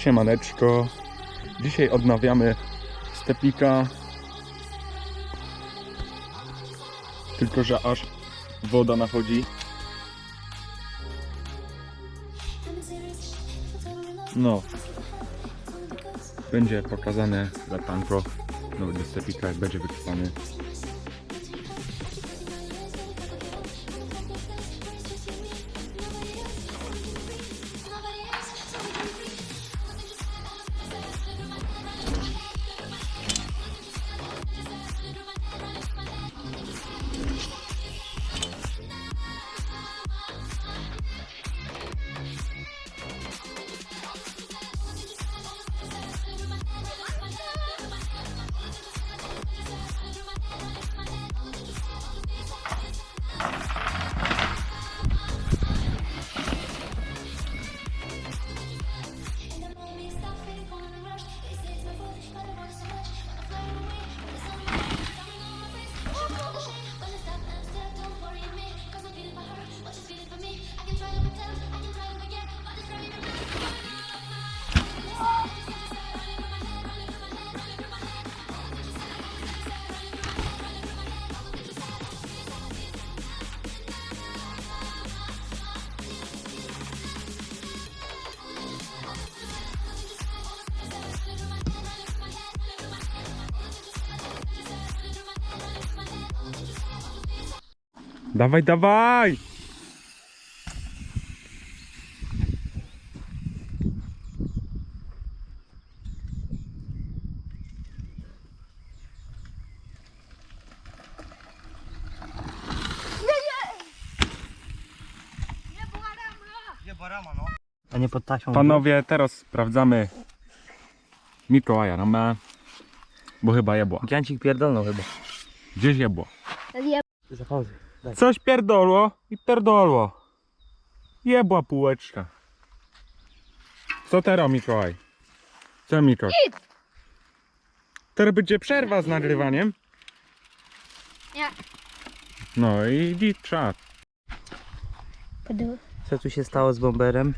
Siemaneczko. Dzisiaj odnawiamy stepika. Tylko, że aż woda nachodzi. No. Będzie pokazane latanko nowego stepika, jak będzie wypisany. Dawaj, dawaj! A nie pod taśmą. Panowie, teraz sprawdzamy Mikołaja Ramę, bo chyba jebła. Giancik pierdolną chyba. Gdzieś jebło. Zapauzuj. Daj. Coś pierdolło i pierdolło. Jebła półeczka. Co teraz Mikołaj? Co Mikołaj? Teraz będzie przerwa z nagrywaniem. Nie. No i git czat. Co tu się stało z bomberem?